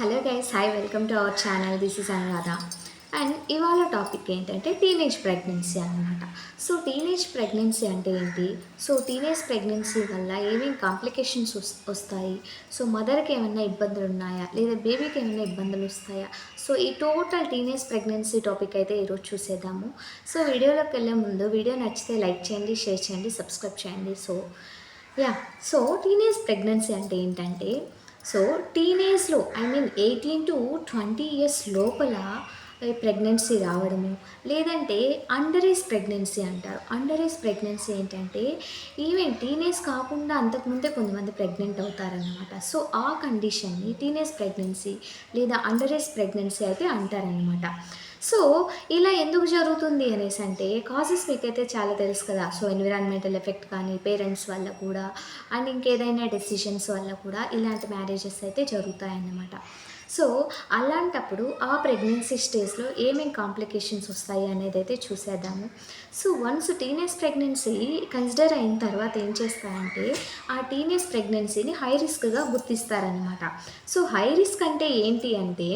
Hello guys hi welcome to our channel. This is Anuradha and ఇవాళ topic ఏంటంటే teenage pregnancy అనమాట so teenage pregnancy అంటే ఏంటి? So teenage pregnancy వల్ల ఏమేమి కాంప్లికేషన్స్ వస్తాయి? సో మదర్కి ఏమైనా ఇబ్బందులు ఉన్నాయా? లేదా బేబీకి ఏమైనా ఇబ్బందులు వస్తాయా? సో ఈ టోటల్ టీనేజ్ ప్రెగ్నెన్సీ టాపిక్ అయితే ఈరోజు చూసేద్దాము. సో వీడియోలోకి వెళ్ళే ముందు వీడియో నచ్చితే లైక్ చేయండి షేర్ చేయండి సబ్స్క్రైబ్ చేయండి. So ya so teenage pregnancy అంటే ఏంటంటే సో టీనేజ్లో I mean eighteen to twenty years లోపల ప్రెగ్నెన్సీ రావడము లేదంటే అండర్ ఏజ్ ప్రెగ్నెన్సీ అంటారు. అండర్ ఏజ్ ప్రెగ్నెన్సీ ఏంటంటే ఈవెన్ టీనేజ్ కాకుండా అంతకుముందే కొంతమంది ప్రెగ్నెంట్ అవుతారనమాట సో ఆ కండిషన్ని టీనేజ్ ప్రెగ్నెన్సీ లేదా అండర్ ఏజ్ ప్రెగ్నెన్సీ అయితే అంటారనమాట సో ఇలా ఎందుకు జరుగుతుంది అనేసి అంటే కాజెస్ మీకైతే చాలా తెలుసు కదా. సో ఎన్విరాన్మెంటల్ ఎఫెక్ట్ కానీ పేరెంట్స్ వల్ల కూడా అండ్ ఇంకేదైనా డెసిషన్స్ వల్ల కూడా ఇలాంటి మ్యారేజెస్ అయితే జరుగుతాయన్నమాట. సో అలాంటప్పుడు ఆ ప్రెగ్నెన్సీ స్టేజ్లో ఏమేమి కాంప్లికేషన్స్ వస్తాయి అనేది అయితే చూసేద్దాము. So once teenage pregnancy consider అయిన తర్వాత ఏం చేస్తారంటే ఆ టీనేజ్ ప్రెగ్నెన్సీని హై రిస్క్గా గుర్తిస్తారనమాట సో హై రిస్క్ అంటే ఏంటి అంటే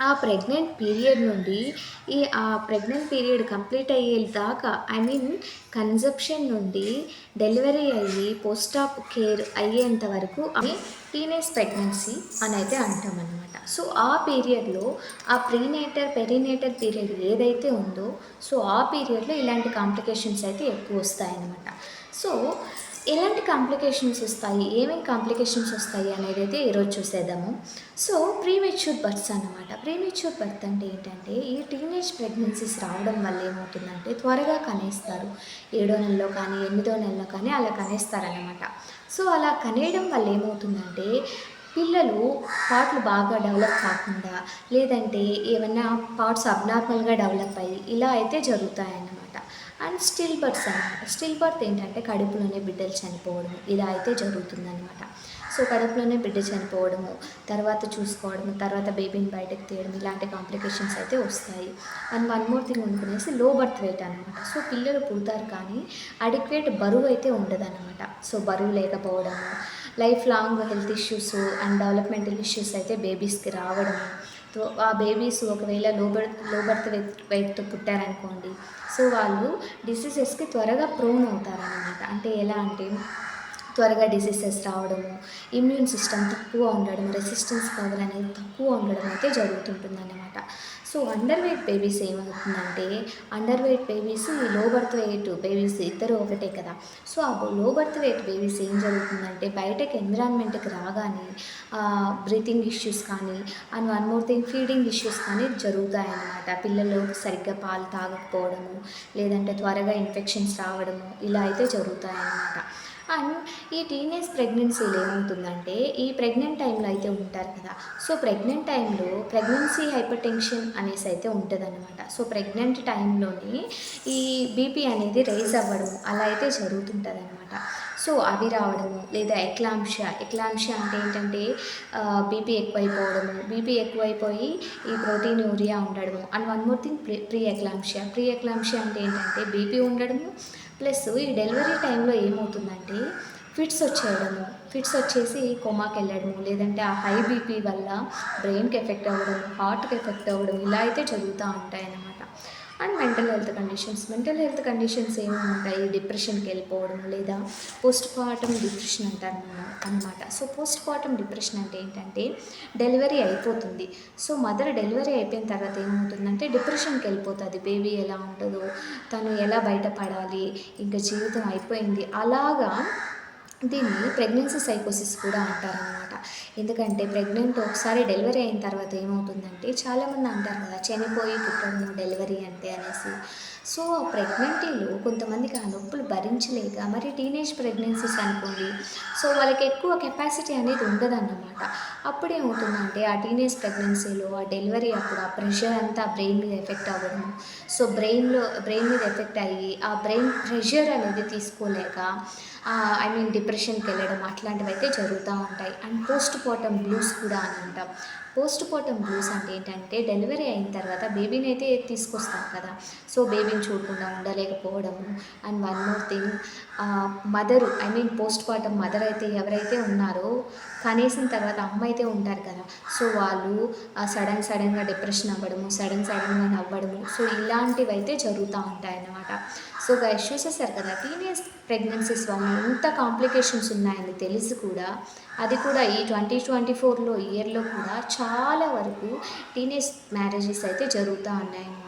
ఆ ప్రెగ్నెంట్ పీరియడ్ నుండి ఈ ఆ ప్రెగ్నెంట్ పీరియడ్ కంప్లీట్ అయ్యే దాకా ఐ మీన్ కన్సెప్షన్ నుండి డెలివరీ అయ్యి పోస్ట్ ఆప్ కేర్ అయ్యేంత వరకు అది టీనేజ్ ప్రెగ్నెన్సీ అని అయితే అంటాం అనమాట సో ఆ పీరియడ్లో ఆ ప్రీనేటర్ పెరినేటర్ పీరియడ్ ఏదైతే ఉందో సో ఆ పీరియడ్లో ఇలాంటి కాంప్లికేషన్స్ అయితే ఎక్కువ వస్తాయన్నమాట. సో ఎలాంటి కాంప్లికేషన్స్ వస్తాయి? ఏమేమి కాంప్లికేషన్స్ వస్తాయి అనేది అయితే ఈరోజు చూసేద్దాము. సో ప్రీమెచ్యూర్ బర్త్స్ అన్నమాట. ప్రీమెచ్యూర్ బర్త్ అంటే ఏంటంటే ఈ టీనేజ్ ప్రెగ్నెన్సీస్ రావడం వల్ల ఏమవుతుందంటే త్వరగా కనేస్తారు. ఏడో నెలలో కానీ ఎనిమిదో నెలలో కానీ అలా కనేస్తారనమాట సో అలా కనేయడం వల్ల ఏమవుతుందంటే పిల్లలు పార్ట్లు బాగా డెవలప్ కాకుండా లేదంటే ఏమైనా పార్ట్స్ అబ్నార్మల్గా డెవలప్ అయ్యి ఇలా అయితే జరుగుతాయన్నమాట. అండ్ స్టిల్ బర్త్స్ అనమాట స్టిల్ బర్త్ ఏంటంటే కడుపులోనే బిడ్డలు చనిపోవడం ఇలా అయితే జరుగుతుందన్నమాట. సో కడుపులోనే బిడ్డ చనిపోవడము తర్వాత చూసుకోవడము తర్వాత బేబీని బయటకు తీయడం ఇలాంటి కాంప్లికేషన్స్ అయితే వస్తాయి. అండ్ వన్ మోర్ థింగ్ అనుకునేసి లో బర్త్ వెయిట్ అనమాట సో పిల్లలు పుడతారు కానీ అడిక్వేట్ బరువు అయితే ఉండదన్నమాట. సో బరువు లేకపోవడము life long health issues and developmental issues అయితే బేబీస్కి రావడము సో ఆ బేబీస్ ఒకవేళ లోబర్త్ లోబర్త్ వెయిట్తో పుట్టారనుకోండి. సో వాళ్ళు డిసీజెస్కి త్వరగా ప్రోన్ అవుతారనమాట అంటే ఎలా అంటే త్వరగా డిసీజెస్ రావడము ఇమ్యూన్ సిస్టమ్ తక్కువ ఉండడం రెసిస్టెన్స్ పవర్ అనేది తక్కువ ఉండడం అయితే జరుగుతుంటుందన్నమాట. సో అండర్ వెయిట్ బేబీస్ ఏమవుతుందంటే అండర్ వెయిట్ బేబీస్ ఈ లో బర్త్ వెయిట్ బేబీస్ ఇద్దరు ఒకటే కదా. సో ఆ లో బర్త్ వెయిట్ బేబీస్ ఏం జరుగుతుందంటే బయటకు ఎన్విరాన్మెంట్కి రాగానే బ్రీతింగ్ ఇష్యూస్ కానీ and one more thing feeding issues కానీ జరుగుతాయన్నమాట. పిల్లలు సరిగ్గా పాలు తాగకపోవడము లేదంటే త్వరగా ఇన్ఫెక్షన్స్ రావడము ఇలా అయితే జరుగుతాయన్నమాట. అండ్ ఈ టీనేజ్ ప్రెగ్నెన్సీలో ఏమవుతుందంటే ఈ ప్రెగ్నెంట్ టైంలో అయితే ఉంటారు కదా. సో ప్రెగ్నెంట్ టైంలో ప్రెగ్నెన్సీ హైపర్ టెన్షన్ అనేసి అయితే ఉంటుందన్నమాట. సో ప్రెగ్నెంట్ టైంలోనే ఈ బీపీ అనేది రైజ్ అవ్వడం అలా అయితే జరుగుతుంటుంది అనమాట సో అవి రావడము లేదా ఎక్లాంశ ఎక్లాంశ అంటే ఏంటంటే బీపీ ఎక్కువైపోవడము బీపీ ఎక్కువైపోయి ఈ ప్రోటీన్ యూరియా ఉండడము. And one more thing pre preeclampsia preeclampsia అంటే ఏంటంటే బీపీ ఉండడము ప్లస్ ఈ డెలివరీ టైంలో ఏమవుతుందంటే ఫిట్స్ వచ్చేయడము ఫిట్స్ వచ్చేసి కోమాకి వెళ్ళడము లేదంటే ఆ హై బీపీ వల్ల బ్రెయిన్కి ఎఫెక్ట్ అవ్వడం హార్ట్కి ఎఫెక్ట్ అవ్వడం ఇలా అయితే జరుగుతూ ఉంటాయన్నమాట. And mental health conditions mental health conditions ఏమేమి ఉంటాయి డిప్రెషన్కి వెళ్ళిపోవడం లేదా పోస్ట్ పార్టమ్ డిప్రెషన్ అంటారు అనమాట సో పోస్ట్ పార్టమ్ డిప్రెషన్ అంటే ఏంటంటే డెలివరీ అయిపోతుంది. సో మదర్ డెలివరీ అయిపోయిన తర్వాత ఏమవుతుందంటే డిప్రెషన్కి వెళ్ళిపోతుంది. బేబీ ఎలా ఉంటుందో తను ఎలా బయటపడాలి ఇంకా జీవితం అయిపోయింది. అలాగా దీన్ని ప్రెగ్నెన్సీ సైకోసిస్ కూడా అంటారనమాట ఎందుకంటే ప్రెగ్నెంట్ ఒకసారి డెలివరీ అయిన తర్వాత ఏమవుతుందంటే చాలామంది అంటారు కదా చనిపోయి పుట్టడం డెలివరీ అంటే అనేసి. సో ప్రెగ్నెంటీలో కొంతమందికి ఆ నొప్పులు భరించలేక మరి టీనేజ్ ప్రెగ్నెన్సీస్ అనుకోండి సో వాళ్ళకి ఎక్కువ కెపాసిటీ అనేది ఉండదన్నమాట. అప్పుడేమవుతుందంటే ఆ టీనేజ్ ప్రెగ్నెన్సీలో ఆ డెలివరీ అప్పుడు ఆ ప్రెషర్ అంతా బ్రెయిన్ మీద ఎఫెక్ట్ అవ్వడం. సో బ్రెయిన్లో బ్రెయిన్ మీద ఎఫెక్ట్ అయ్యి ఆ బ్రెయిన్ ప్రెషర్ అనేది తీసుకోలేక ఐ మీన్ డిప్రెషన్కి వెళ్ళడం అట్లాంటివి అయితే జరుగుతూ ఉంటాయి. అండ్ పోస్ట్ పార్టమ్ బ్లూస్ కూడా అని అంటాం. పోస్ట్ పోర్టం బ్లూస్ అంటే ఏంటంటే డెలివరీ అయిన తర్వాత బేబీని అయితే తీసుకొస్తాం కదా. సో బేబీని చూడకుండా ఉండలేకపోవడము and one more thing mother I mean postpartum mother అయితే ఎవరైతే ఉన్నారో కనీసం తర్వాత అమ్మ అయితే ఉంటారు కదా. సో వాళ్ళు సడన్ సడన్గా డిప్రెషన్ అవ్వడము సడన్ సడన్గా నవ్వడము సో ఇలాంటివి అయితే జరుగుతూ ఉంటాయి అన్నమాట సో గైస్ చూసేసారు కదా టీనేజ్ ప్రెగ్నెన్సీస్ వల్ల ఎంత కాంప్లికేషన్స్ ఉన్నాయని తెలిసి కూడా అది కూడా ఈ ట్వంటీ ట్వంటీ ఫోర్లో ఇయర్లో కూడా చాలా చాలా వరకు టీనేజ్ మ్యారేజెస్ అయితే జరుగుతూ ఉన్నాయన్నమాట.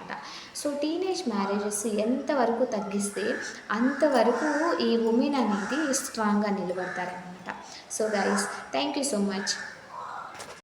సో టీనేజ్ మ్యారేజెస్ ఎంతవరకు తగ్గిస్తే అంతవరకు ఈ ఉమెన్ అనేది స్ట్రాంగ్గా నిలబడతారనమాట so guys thank you so much